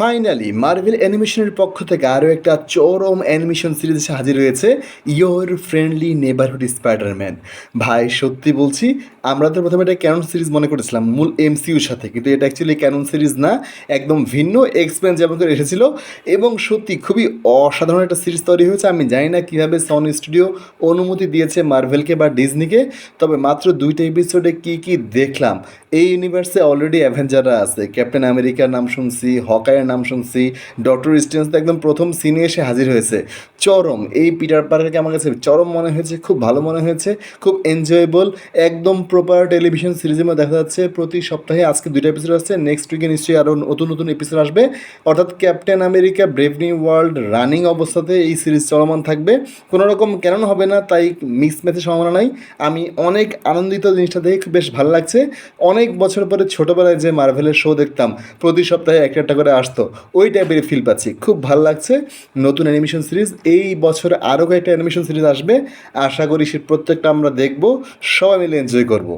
Finally Marvel অ্যানিমেশনের পক্ষ থেকে আরও একটা চরম অ্যানিমেশন সিরিজ এসে হাজির হয়েছে ইয়োর ফ্রেন্ডলি নেবারহুড স্পাইডারম্যান ভাই, সত্যি বলছি, আমরা তো প্রথমে এটা ক্যানন সিরিজ মনে করেছিলাম, মূল এমসিউর সাথে, কিন্তু এটা অ্যাকচুয়ালি ক্যানন সিরিজ না, একদম ভিন্ন এক্সপেন্স যেমন করে এসেছিল, এবং সত্যি খুবই অসাধারণ একটা সিরিজ তৈরি হয়েছে। আমি জানি না কীভাবে সন স্টুডিও অনুমতি দিয়েছে মার্ভেলকে বা ডিজনিকে তবে মাত্র দুইটা এপিসোডে কী কী দেখলাম, এই ইউনিভার্সে অলরেডি অ্যাভেঞ্জাররা আছে ক্যাপ্টেন আমেরিকার নাম শুনছি হকায়ের নাম শুনছি। ডক্টর স্টেন্স তো একদম প্রথম সিনে এসে হাজির হয়েছে। চরম, এই পিটার পার্কারকে আমার কাছে চরম মনে হয়েছে, খুব ভালো মনে হয়েছে, খুব এনজয়েবল একদম প্রপার টেলিভিশন সিরিজের মধ্যে দেখা যাচ্ছে। প্রতি সপ্তাহে আজকে দুইটা এপিসোড আসছে নেক্সট উইকে নিশ্চয়ই আরও নতুন নতুন এপিসোড আসবে। অর্থাৎ Captain America Brave New World running অবস্থাতে এই সিরিজ চলমান থাকবে। কোনো রকম কেন হবে না, তাই মিক্স ম্যাচের সম্ভাবনা নাই। আমি অনেক আনন্দিত জিনিসটা দেখে খুব বেশ ভালো লাগছে। অনেক বছর পরে ছোটোবেলায় যে মার্ভেলের শো দেখতাম, প্রতি সপ্তাহে একটা একটা করে আসতো ওই টাইপের ফিল পাচ্ছি। খুব ভালো লাগছে। নতুন অ্যানিমেশন সিরিজ এই বছরে আরও কয়েকটা অ্যানিমেশন সিরিজ আসবে। আশা করি সে প্রত্যেকটা আমরা দেখব, সবাই মিলে এনজয় করব।